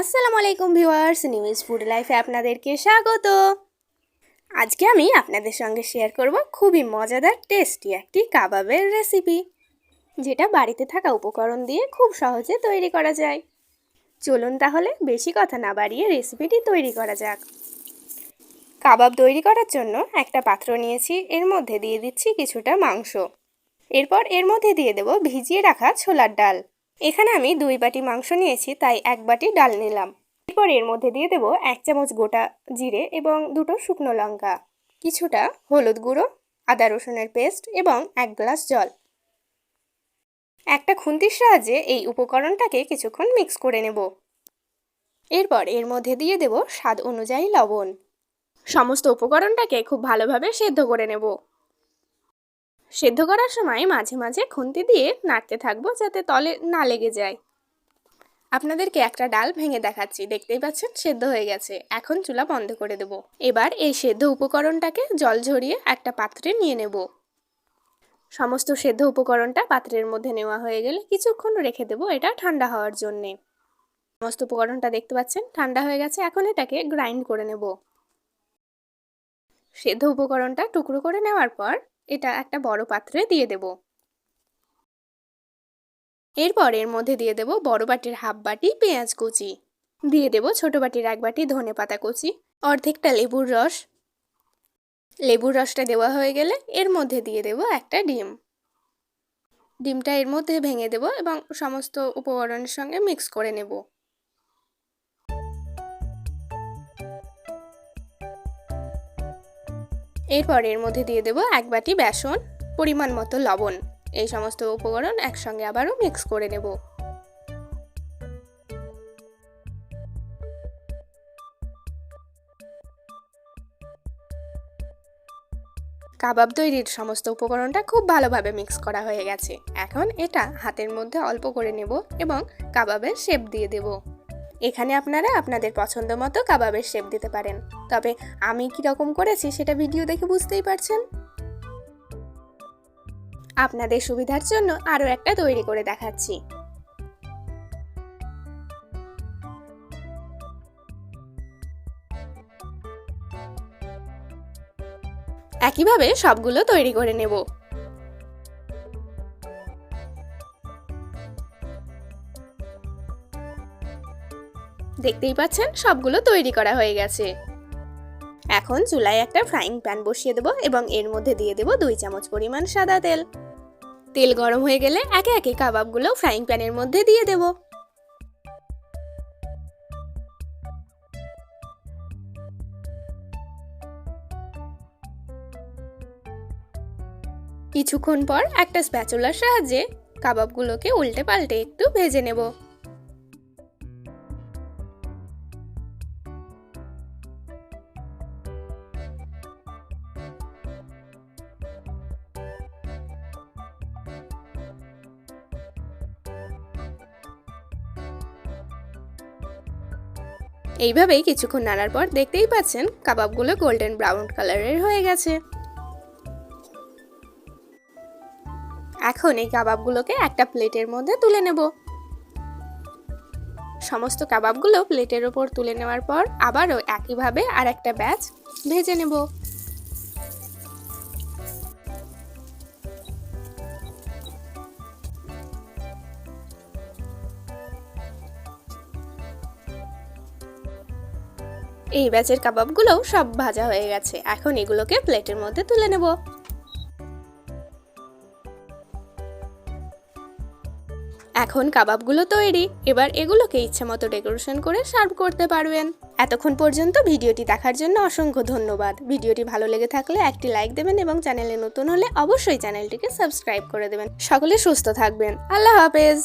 আসসালামু আলাইকুম viewers news food লাইফে আপনাদেরকে স্বাগত। আজকে আমি আপনাদের সঙ্গে শেয়ার করব খুবই মজাদার টেস্টি একটি কাবাবের রেসিপি যেটা বাড়িতে থাকা উপকরণ দিয়ে খুব সহজে তৈরি করা যায়। চলুন তাহলে বেশি কথা না বাড়িয়ে রেসিপিটি তৈরি করা যাক। কাবাব তৈরি করার জন্য একটা পাত্র নিয়েছি, এর মধ্যে দিয়ে দিচ্ছি কিছুটা মাংস। এরপর এর মধ্যে দিয়ে দেব ভিজিয়ে রাখা ছোলার ডাল। এখানে আমি দুই বাটি মাংস নিয়েছি, তাই এক বাটি ডাল নিলাম। এরপর এর মধ্যে দিয়ে দেব এক চামচ গোটা জিরে এবং দুটো শুকনো লঙ্কা, কিছুটা হলুদ গুঁড়ো, আদা রসুনের পেস্ট এবং এক গ্লাস জল। একটা খুন্তির সাহায্যে এই উপকরণটাকে কিছুক্ষণ মিক্স করে নেব। এরপর এর মধ্যে দিয়ে দেব স্বাদ অনুযায়ী লবণ। সমস্ত উপকরণটাকে খুব ভালোভাবে সেদ্ধ করে নেব। সেদ্ধ করার সময় মাঝে মাঝে খুন্তি দিয়ে নাড়তে থাকব যাতে তলে না লেগে যায়। আপনাদেরকে একটা ডাল ভেঙে দেখাচ্ছি, দেখতেই পাচ্ছেন সেদ্ধ হয়ে গেছে। এখন চুলা বন্ধ করে দেব। এবার এই সেদ্ধ উপকরণটাকে জল ঝরিয়ে একটা পাত্রে নিয়ে নেব। সমস্ত সেদ্ধ উপকরণটা পাত্রের মধ্যে নেওয়া হয়ে গেলে কিছুক্ষণ রেখে দেবো এটা ঠান্ডা হওয়ার জন্যে। সমস্ত উপকরণটা দেখতে পাচ্ছেন, ঠান্ডা হয়ে গেছে। এখন এটাকে গ্রাইন্ড করে নেব। সেদ্ধ উপকরণটা টুকরো করে নেওয়ার পর এটা একটা বড় পাত্রে দিয়ে দেব। এরপর এর মধ্যে দিয়ে দেব বড় বাটির হাফ বাটি পেঁয়াজ কুচি। দিয়ে দেব ছোট বাটির এক বাটি ধনে পাতা কুচি, অর্ধেকটা লেবুর রস। লেবুর রসটা দেওয়া হয়ে গেলে এর মধ্যে দিয়ে দেব একটা ডিম। ডিমটা এর মধ্যে ভেঙে দেব এবং সমস্ত উপকরণের সঙ্গে মিক্স করে নেব। এরপর এর মধ্যে দিয়ে দেব এক বাটি বেসন, পরিমাণ মতো লবণ। এই সমস্ত উপকরণ একসঙ্গে আবারও মিক্স করে নেব। কাবাব তৈরির সমস্ত উপকরণটা খুব ভালোভাবে মিক্স করা হয়ে গেছে। এখন এটা হাতের মধ্যে অল্প করে নেব এবং কাবাবের শেপ দিয়ে দেব। এখানে আপনারা আপনাদের পছন্দ মতো কাবাবের শেপ দিতে পারেন। তবে আমি কীরকম করেছি সেটা ভিডিও দেখে বুঝতেই পারছেন? আপনাদের সুবিধার জন্য আরও একটা তৈরি করে দেখাচ্ছি। একইভাবে সবগুলো তৈরি করে নেব। দেখতেই পাচ্ছেন, সবগুলো তৈরি করা হয়ে গেছে। এখন চুলায় একটা ফ্রাইং প্যান বসিয়ে দেবো এবং এর মধ্যে দিয়ে দেবো দুই চামচ পরিমাণ সাদা তেল। তেল গরম হয়ে গেলে একে একে কাবাবগুলো ফ্রাইং প্যানের মধ্যে দিয়ে দেব। কিছুক্ষণ পর একটা স্প্যাচুলার সাহায্যে কাবাবগুলোকে উল্টে পাল্টে একটু ভেজে নেব। এইভাবেই কিছুক্ষণ নাড়ার পর দেখতেই পাচ্ছেন কাবাবগুলো গোল্ডেন ব্রাউন কালারের হয়ে গেছে। এখন এই কাবাবগুলোকে একটা প্লেটের মধ্যে তুলে নেব। সমস্ত কাবাবগুলো প্লেটের ওপর তুলে নেওয়ার পর আবারও একইভাবে আর একটা ব্যাচ ভেজে নেব। এই ব্যাচের কাবাবগুলোও সব ভাজা হয়ে গেছে। এখন এগুলোকে প্লেটের মধ্যে তুলে নেব। এখন কাবাবগুলো তৈরি। এবার এগুলোকে ইচ্ছে মতো ডেকোরেশন করে সার্ভ করতে পারবেন। এতক্ষণ পর্যন্ত ভিডিওটি দেখার জন্য অসংখ্য ধন্যবাদ। ভিডিওটি ভালো লেগে থাকলে একটি লাইক দেবেন এবং চ্যানেলে নতুন হলে অবশ্যই চ্যানেলটিকে সাবস্ক্রাইব করে দেবেন। সকলে সুস্থ থাকবেন। আল্লাহ হাফেজ।